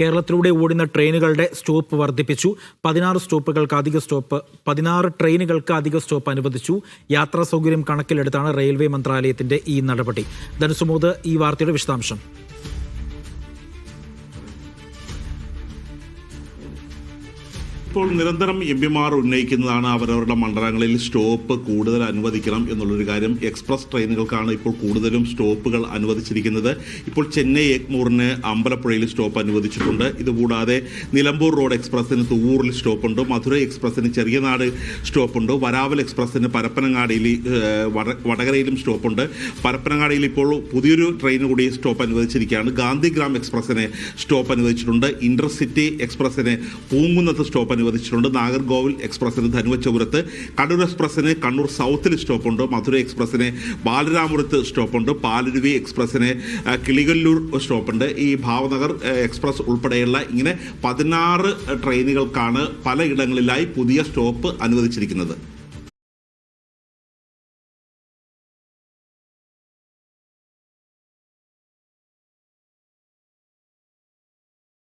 കേരളത്തിലൂടെ ഓടുന്ന ട്രെയിനുകളുടെ സ്റ്റോപ്പ് വർദ്ധിപ്പിച്ചു. പതിനാറ് സ്റ്റോപ്പുകൾക്ക് അധിക സ്റ്റോപ്പ് പതിനാറ് ട്രെയിനുകൾക്ക് അധിക സ്റ്റോപ്പ് അനുവദിച്ചു. യാത്രാ സൗകര്യം കണക്കിലെടുത്താണ് റെയിൽവേ മന്ത്രാലയത്തിന്റെ ഈ നടപടി. ധനുസുമോദ് ഈ വാർത്തയുടെ വിശദാംശം. ഇപ്പോൾ നിരന്തരം എം പിമാർ ഉന്നയിക്കുന്നതാണ് അവരവരുടെ മണ്ഡലങ്ങളിൽ സ്റ്റോപ്പ് കൂടുതൽ അനുവദിക്കണം എന്നുള്ളൊരു കാര്യം എക്സ്പ്രസ് ട്രെയിനുകൾക്കാണ് ഇപ്പോൾ കൂടുതലും സ്റ്റോപ്പുകൾ അനുവദിച്ചിരിക്കുന്നത്. ഇപ്പോൾ ചെന്നൈ എഗ്മൂറിന് അമ്പലപ്പുഴയിൽ സ്റ്റോപ്പ് അനുവദിച്ചിട്ടുണ്ട്. ഇതുകൂടാതെ നിലമ്പൂർ റോഡ് എക്സ്പ്രസിന് തുവൂറിൽ സ്റ്റോപ്പുണ്ട്. മധുര എക്സ്പ്രസിന് ചെറിയനാട് സ്റ്റോപ്പുണ്ട്. വരാവൽ എക്സ്പ്രസിന് പരപ്പനങ്ങാടിയിൽ വടകരയിലും സ്റ്റോപ്പുണ്ട്. പരപ്പനങ്ങാടിയിൽ ഇപ്പോൾ പുതിയൊരു ട്രെയിൻ കൂടി സ്റ്റോപ്പ് അനുവദിച്ചിരിക്കുകയാണ്. ഗാന്ധിഗ്രാം എക്സ്പ്രസിന് സ്റ്റോപ്പ് അനുവദിച്ചിട്ടുണ്ട്. ഇന്റർസിറ്റി എക്സ്പ്രസിന് പൂങ്കുന്നത്ത് സ്റ്റോപ്പ് നാഗർകോവിൽ എക്സ്പ്രസിന് ധനുവച്ചപുരത്ത് കണ്ണൂർ എക്സ്പ്രസിന് കണ്ണൂർ സൗത്തിൽ സ്റ്റോപ്പുണ്ട് മധുര എക്സ്പ്രസിന് ബാലരാമപുരത്ത് സ്റ്റോപ്പുണ്ട് പാലരുവി എക്സ്പ്രസിന് ആ, കിളികല്ലൂർ സ്റ്റോപ്പുണ്ട്. ഈ ഭാവനഗർ എക്സ്പ്രസ് ഉൾപ്പെടെയുള്ള ഇങ്ങനെ പതിനാറ് ട്രെയിനുകൾക്കാണ് പലയിടങ്ങളിലായി പുതിയ സ്റ്റോപ്പ് അനുവദിച്ചിരിക്കുന്നത്.